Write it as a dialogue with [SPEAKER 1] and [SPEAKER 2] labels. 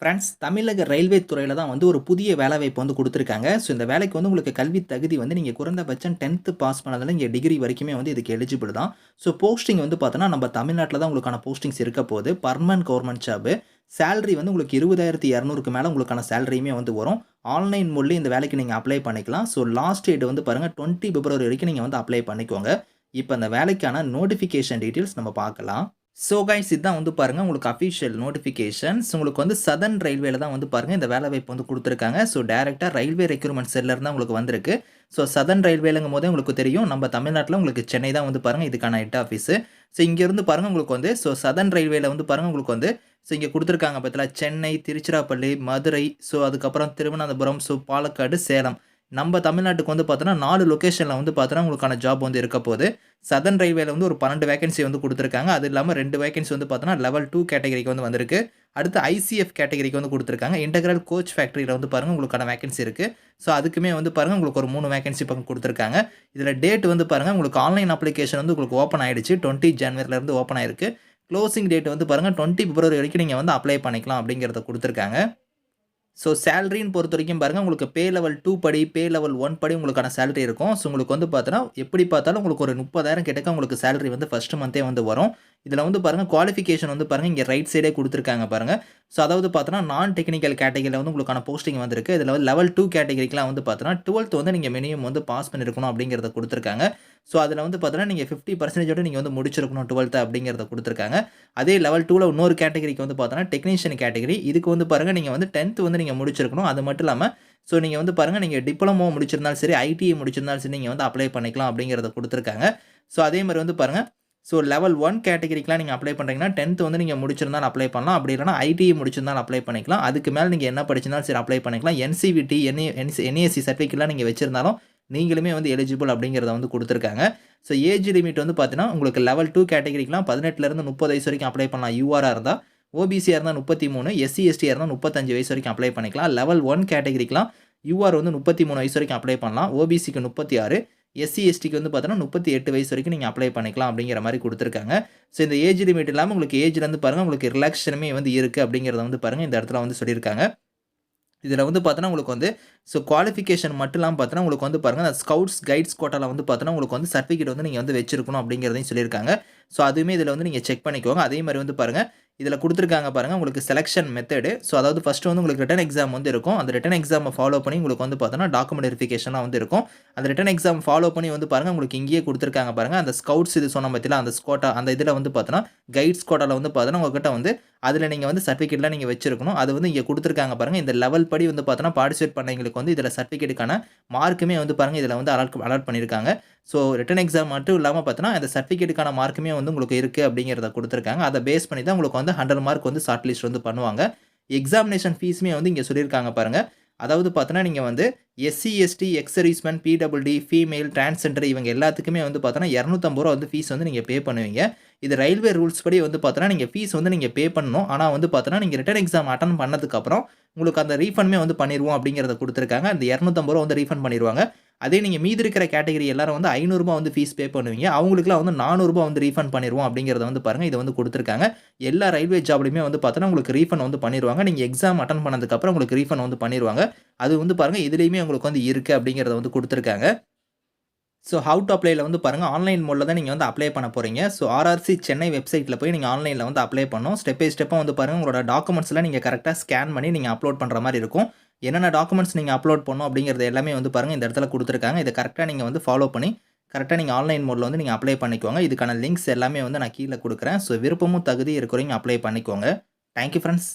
[SPEAKER 1] Friends தமிழக railway துறையில் தான் வந்து ஒரு புதிய வேலைவாய்ப்பு வந்து கொடுத்துருக்காங்க. ஸோ இந்த வேலைக்கு வந்து உங்களுக்கு கல்வி தகுதி வந்து நீங்கள் குறைந்தபட்சம் டென்த்து பாஸ் பண்ணதில் இங்கே டிகிரி வரைக்குமே வந்து இதுக்கு எலிஜிபிள் தான். ஸோ போஸ்டிங் வந்து பார்த்தோன்னா நம்ம தமிழ்நாட்டில் தான் உங்களுக்கான போஸ்டிங்ஸ் இருக்க போகுது. பர்மனன்ட் கவர்மெண்ட் ஜாபு சேலரி வந்து உங்களுக்கு இருபதாயிரத்தி இரநூறுக்கு மேலே உங்களுக்கான சேலரியுமே வந்து வரும். ஆன்லைன் மூலம் இந்த வேலைக்கு நீங்கள் அப்ளை பண்ணிக்கலாம். ஸோ லாஸ்ட் டேட் வந்து பாருங்கள் டுவெண்ட்டி பிப்ரவரி வரைக்கும் நீங்கள் வந்து அப்ளை பண்ணிக்கோங்க. இப்போ அந்த வேலைக்கான நோட்டிஃபிகேஷன் டீட்டெயில்ஸ் நம்ம பார்க்கலாம். ஸோ கைஸ் இதுதான் வந்து பாருங்கள் உங்களுக்கு அஃபிஷியல் நோட்டிஃபிகேஷன்ஸ் உங்களுக்கு வந்து சதன் ரயில்வேல தான் வந்து பாருங்கள் இந்த வேலை வாய்ப்பு வந்து கொடுத்துருக்காங்க. ஸோ டேரெக்டாக ரயில்வே ரெக்ரூட்மெண்ட் செல்லர் தான் உங்களுக்கு வந்திருக்கு. ஸோ சதன் ரயில்வேலங்கும் போதே உங்களுக்கு தெரியும் நம்ம தமிழ்நாட்டில் உங்களுக்கு சென்னை தான் வந்து பாருங்கள் இதுக்கான ஹெட் ஆஃபீஸு ஸோ இங்கேருந்து பாருங்கள் உங்களுக்கு வந்து ஸோ சதன் ரயில்வேல வந்து பாருங்கள் உங்களுக்கு வந்து ஸோ இங்கே கொடுத்துருக்காங்க பார்த்தீங்களா சென்னை திருச்சிராப்பள்ளி மதுரை ஸோ அதுக்கப்புறம் திருவனந்தபுரம் ஸோ பாலக்காடு சேலம். நம்ம தமிழ்நாட்டுக்கு வந்து பார்த்தோன்னா நாலு லொக்கேஷனில் வந்து பார்த்தோன்னா உங்களுக்கான ஜாப் வந்து இருக்க போகுது. சதன் ரயில்வேல வந்து ஒரு பன்னெண்டு வேகன்சி வந்து கொடுத்துருக்காங்க. அது இல்லாமல் ரெண்டு வேகன்சி வந்து பார்த்தோன்னா லெவல் டூ கேட்டகரிக்கு வந்து வந்திருக்கு. அடுத்து ஐசிஎஃப் கேட்டகரிக்கு வந்து கொடுத்துருக்காங்க. இன்டெக்ரல் கோச் ஃபேக்ட்ரியில் வந்து பாருங்கள் உங்களுக்கான வேகன்சி இருக்குது ஸோ அதுக்குமே வந்து பாருங்கள் உங்களுக்கு ஒரு மூணு வேகன்சி பக்கம் கொடுத்துருக்காங்க. இதில் டேட் வந்து பாருங்கள் உங்களுக்கு ஆன்லைன் அப்ளிகேஷன் வந்து உங்களுக்கு ஓப்பன் ஆகிடுச்சு டுவெண்ட்டி ஜனவரிலேருந்து ஓப்பன் ஆயிருக்கு. க்ளோசிங் டேட் வந்து பாருங்கள் டுவெண்ட்டி பிப்ரவரி வரைக்கும் நீங்கள் வந்து அப்ளை பண்ணிக்கலாம் அப்படிங்கிறத கொடுத்துருக்காங்க. ஸோ சேலரின்னு பொறுத்த வரைக்கும் பாருங்கள் உங்களுக்கு பே லெவல் டூ படி பே லெவல் ஒன் படி உங்களுக்கான சேலரி இருக்கும். ஸோ உங்களுக்கு வந்து பார்த்தோன்னா எப்படி பார்த்தாலும் உங்களுக்கு ஒரு முப்பதாயிரம் கிட்டக்க உங்களுக்கு சேலரி வந்து ஃபஸ்ட்டு மந்த்தே வந்து வரும். இதில் வந்து பாருங்கள் குவாலிஃபிகேஷன் வந்து பாருங்கள் இங்கே ரைட் சைடே கொடுத்துருக்காங்க பாருங்கள் ஸோ அதாவது பார்த்தோன்னா நான் டெக்னிக்கல் கேட்டகரியில் வந்து உங்களுக்கான போஸ்டிங் வந்திருக்கு. இதில் வந்து லெவல் டூ கேட்டகரிக்கெலாம் வந்து பார்த்தோன்னா டுவெல்த் வந்து நீங்கள் மினிமம் வந்து பாஸ் பண்ணியிருக்கணும் அப்படிங்கிறத கொடுத்துருக்காங்க. ஸோ அதில் வந்து பார்த்தோன்னா நீங்கள் ஃபிஃப்டி பர்சன்டேஜோட நீங்கள் வந்து முடிச்சிருக்கணும் டுவெல்த்து அப்படிங்கிறத கொடுத்துருக்காங்க. அதே லெவல் டூவில் இன்னொரு கேட்டகரிக்கு வந்து பார்த்தோன்னா டெக்னீஷியன் கேட்டகரி இதுக்கு வந்து பாருங்கள் நீங்கள் வந்து டென்த்து வந்து நீங்கள் முடிச்சிருக்கணும். அது மட்டும் இல்லாமல் ஸோ நீங்கள் வந்து பாருங்கள் நீங்கள் டிப்ளமோ முடிச்சிருந்தாலும் சரி ஐடிஐ முடிச்சிருந்தாலும் சரி நீங்கள் வந்து அப்ளை பண்ணிக்கலாம் அப்படிங்கிறத கொடுத்துருக்காங்க. ஸோ அதே மாதிரி வந்து பாருங்கள் ஸோ லெவல் ஒன் கேட்டகரிக்கெலாம் நீங்கள் அப்ளை பண்ணுறீங்கன்னா டென்த் வந்து நீங்கள் முடிச்சிருந்தாலும் அப்ளை பண்ணலாம். அப்படி இல்லைனா ஐடிஐ முடிச்சிருந்தாலும் அப்ளை பண்ணிக்கலாம். அதுக்கு மேலே நீங்கள் என்ன படிச்சிருந்தாலும் சரி அப்ளை பண்ணிக்கலாம். என்சிவிடி என்ஏ என்சி சர்டிஃபிகேட்லாம் நீங்கள் வச்சிருந்தாலும் நீங்களுமே வந்து எலிஜிபிள் அப்படிங்கிறத வந்து கொடுத்துருக்காங்க. ஸோ ஏஜ் லிமிட் வந்து பார்த்தீங்கன்னா உங்களுக்கு லெவல் டூ கேட்டகரிக்கெலாம் பதினெட்டுலேருந்து முப்பது வயசு வரைக்கும் அப்ளை பண்ணலாம். யூஆராக இருந்தால் ஓபிசியாக இருந்தால் முப்பத்தி மூணு எஸ்சி எஸ்டியாக இருந்தால் முப்பத்தஞ்சு வயசு வரைக்கும் அப்ளை பண்ணிக்கலாம். லெவல் ஒன் கேட்டகரிக்கெலாம் யூஆர் வந்து முப்பத்தி மூணு வயசு வரைக்கும் அப்ளை பண்ணலாம். ஓபிசிக்கு முப்பத்தி ஆறு எஸ்சி எஸ்டிக்கு வந்து பார்த்தோன்னா முப்பத்தி எட்டு வயசு வரைக்கும் நீங்கள் அப்ளை பண்ணிக்கலாம் அப்படிங்கிற மாதிரி கொடுத்துருக்காங்க. ஸோ இந்த ஏஜ் லிமிட் இல்லாமல் உங்களுக்கு ஏஜ்லேருந்து பாருங்கள் உங்களுக்கு ரிலாக்ஷனுமே வந்து இருக்குது அப்படிங்கிறத வந்து பாருங்கள் இந்த இடத்துல வந்து சொல்லியிருக்காங்க. இதில் வந்து பார்த்தோன்னா உங்களுக்கு வந்து ஸோ குவாலிஃபிகேஷன் மட்டும் இல்லாமல் பார்த்தோன்னா உங்களுக்கு வந்து பாருங்கள் அந்த ஸ்கவுட்ஸ் கைட்ஸ் கோட்டாவில் வந்து பார்த்தோன்னா உங்களுக்கு வந்து சர்டிஃபிகேட் வந்து நீங்கள் வந்து வச்சிருக்கணும் அப்படிங்கிறதையும் சொல்லியிருக்காங்க. ஸோ அதுவுமே இதில் வந்து நீங்கள் செக் பண்ணிக்கோங்க. அதே மாதிரி வந்து பாருங்கள் இதில் கொடுத்துருக்காங்க பாருங்கள் உங்களுக்கு செலெக்ஷன் மெத்தடு ஸோ அதாவது ஃபஸ்ட்டு வந்து உங்களுக்கு ரிட்டன் எக்ஸாம் வந்து இருக்கும். அந்த ரிட்டன் எக்ஸாமை ஃபாலோ பண்ணி உங்களுக்கு வந்து பார்த்தோன்னா டாக்குமெண்ட் வெரிஃபிகேஷனாக வந்து இருக்கும். அந்த ரிட்டன் எக்ஸாம் ஃபாலோ பண்ணி வந்து பாருங்கள் உங்களுக்கு இங்கேயே கொடுத்துருக்காங்க பாருங்கள் அந்த ஸ்கவுட்ஸ் இது சொன்ன பற்றியில் அந்த ஸ்கோட்டா அந்த இதில் வந்து பார்த்தோன்னா கைட்ஸ் கோட்டாவில் வந்து பார்த்தோன்னா உங்ககிட்ட வந்து அதில் நீங்கள் வந்து சர்டிஃபிகேட்லாம் நீங்கள் வச்சிருக்கணும். அது வந்து இங்கே கொடுத்துருக்காங்க பாருங்கள் இந்த லெவல் படி வந்து பார்த்தோன்னா பார்ட்டிசிபேட் பண்ணவங்களுக்கு வந்து இதில் சர்டிஃபிகேட்டுக்கான மார்க்குமே வந்து பாருங்கள் இதில் வந்து அலாட் அலாட் பண்ணியிருக்காங்க ஸோ ரிட்டன் எக்ஸாம் மட்டும் இல்லாமல் பார்த்தோன்னா அந்த சர்டிஃபிகேட்டுக்கான மார்க்குமே வந்து உங்களுக்கு இருக்குது அப்படிங்கிறத கொடுத்துருக்காங்க. அதை பேஸ் பண்ணி தான் உங்களுக்கு வந்து ஹண்ட்ரட் மார்க் வந்து ஷார்ட் லிஸ்ட் வந்து பண்ணுவாங்க. எக்ஸாமினேஷன் ஃபீஸுமே வந்து இங்கே சொல்லியிருக்காங்க பாருங்கள் அதாவது பார்த்தோன்னா நீங்கள் வந்து SC ST ex serviceman PWD female transgender இவங்க எல்லாத்துக்குமே வந்து பார்த்தோன்னா இரநூத்தம்பது ரூபா வந்து ஃபீஸ் வந்து நீங்கள் பே பண்ணுவீங்க. இது ரயில்வே ரூல்ஸ் படி வந்து பார்த்தோன்னா நீங்கள் ஃபீஸ் வந்து நீங்கள் பே பண்ணணும். ஆனால் வந்து பார்த்தோன்னா நீங்கள் ரிட்டன் எக்ஸாம் அட்டன் பண்ணதுக்கப்புறம் உங்களுக்கு அந்த ரீஃபண்ட்மே வந்து பண்ணிடுவோம் அப்படிங்கிறத கொடுத்துருக்காங்க. அந்த இரநூத்தம்பது ரூபா வந்து ரீஃபண்ட் பண்ணிடுவாங்க அதே நீங்கள் மீதி இருக்கிற கேட்டகரி எல்லாரும் வந்து ஐநூறுரூபா வந்து ஃபீஸ் பே பண்ணுவீங்க. அவங்களுக்குலாம் வந்து நானூறுரூபா வந்து ரீஃபண்ட் பண்ணிடுவோம் அப்படிங்கிறத வந்து பாருங்கள் இதை வந்து கொடுத்துருக்காங்க. எல்லா ரயில்வே ஜாப்லையுமே வந்து பார்த்தோன்னா உங்களுக்கு ரீஃபண்ட் வந்து பண்ணிடுவாங்க. நீங்கள் எக்ஸாம் அட்டன் பண்ணதுக்கப்புறம் உங்களுக்கு ரீஃபண்ட் வந்து பண்ணிடுவாங்க. அது வந்து பாருங்கள் இதுலேயுமே உங்களுக்கு வந்து இருக்குது அப்படிங்கிறத வந்து கொடுத்துருக்காங்க. ஸோ ஹவு டு அப்ளைல வந்து பாருங்கள் ஆன்லைன் மோடில் தான் நீங்கள் வந்து அப்ளை பண்ண போகிறீங்க ஸோ ஆர்ஆர்சி சென்னை வெப்சைட்டில் போய் நீங்கள் ஆன்லைனில் வந்து அப்ளை பண்ணணும். ஸ்டெப் பை ஸ்டெப்பாக வந்து பாருங்கள் உங்களோட டாக்குமெண்ட்ஸ்லாம் நீங்கள் கரெக்டாக ஸ்கேன் பண்ணி நீங்கள் அப்லோட் பண்ணுற மாதிரி இருக்கும். என்னென்ன டாக்குமெண்ட்ஸ் நீங்கள் அப்லோட் பண்ணணும் அப்படிங்கிறது எல்லாமே வந்து பாருங்கள் இந்த இடத்துல கொடுத்துருக்காங்க. இதை கரெக்டாக நீங்கள் வந்து ஃபாலோ பண்ணி கரெக்டாக நீங்கள் ஆன்லைன் மோடில் வந்து நீங்கள் அப்ளை பண்ணிக்கோங்க. இதுக்கான லிங்க்ஸ் எல்லாமே வந்து நான் கீழே கொடுக்குறேன். ஸோ விருப்பமும் தகுதி இருக்கிறவங்க அப்ளை பண்ணிக்கோங்க. Thank you friends